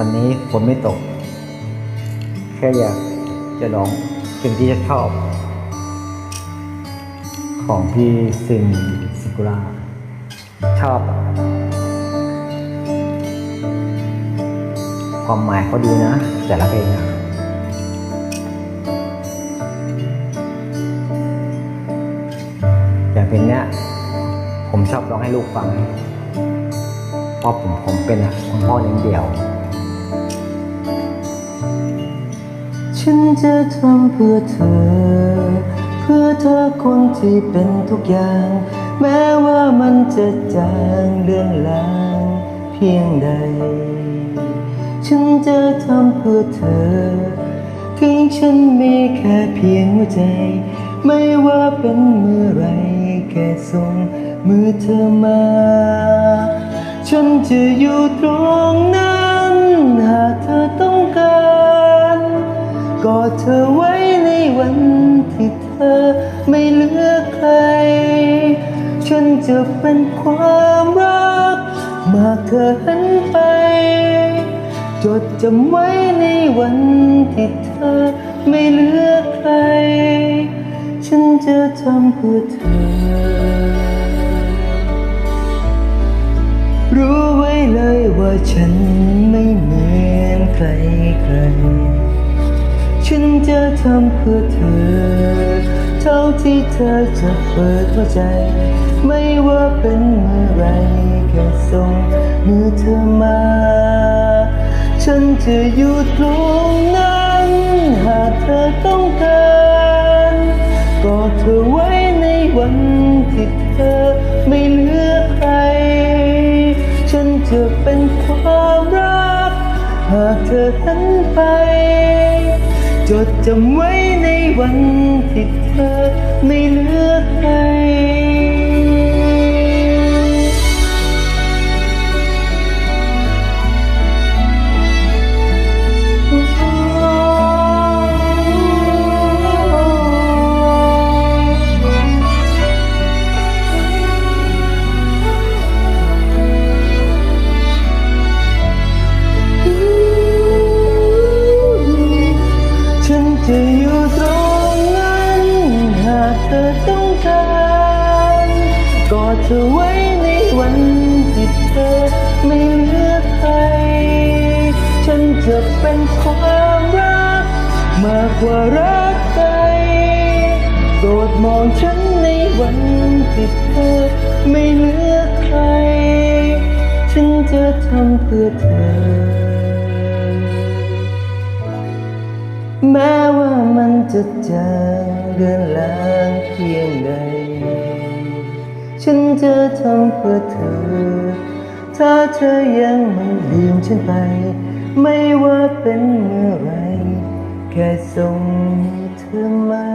วันนี้ฝนไม่ตก แค่อยากจะลองสิ่งที่จะชอบ ของพี่ซินซิกุระชอบ ความหมายเขาดีนะ แต่ละเพลงอะอย่างเพลงเนี้ยผมชอบร้องให้ลูกฟังเพราะผมผมเป็นคุณพ่อเลี้ยงเดี่ยว ฉันจะทำเพื่อเธอ เพื่อเธอคนที่เป็นทุกอย่าง แม้ว่ามันจะจางเลือนลางเพียงใด ฉันจะทำเพื่อเธอ ถึงฉันมีแค่เพียงหัวใจ ไม่ว่าเป็นเมื่อไรแค่ส่งมือเธอมา ฉันจะอยู่ตรง เธอไว้ในวันที่เธอไม่เหลือใคร ฉันจะเป็นความรัก มาเธอหันไป จดจำไว้ในวันที่เธอไม่เหลือใคร ฉันจะทำเพื่อเธอ รู้ไว้เลยว่าฉันไม่เหมือนใครใครำเพื่อเธอ เท่าที่เธอจะเปิดหัวใจ ไม่ว่าเป็นเมื่อไรแค่ส่งมือเธอมา ฉันจะอยู่ตรงนั้น หากเธอต้องการกอดเธอไว้ในวันที่เธอไม่เหลือใคร ฉันจะเป็นความรัก หากเธอหันไป จดจำไว้ในวันที่เธอไม่เหลือใคร เธอไว้ในวันที่เธอไม่เหลือใคร ฉันจะเป็นความรัก มากกว่ารักใครโปรดมองฉันในวันที่เธอไม่เหลือใคร ฉันจะทำเพื่อเธอ แม้ว่ามันจะจางเดือนลางเพียงใด ฉันจะทำเพื่อเธอ ถ้าเธอยังไม่ลืมฉันไป ไม่ว่าเป็นเมื่อไร แค่ส่งเธอมา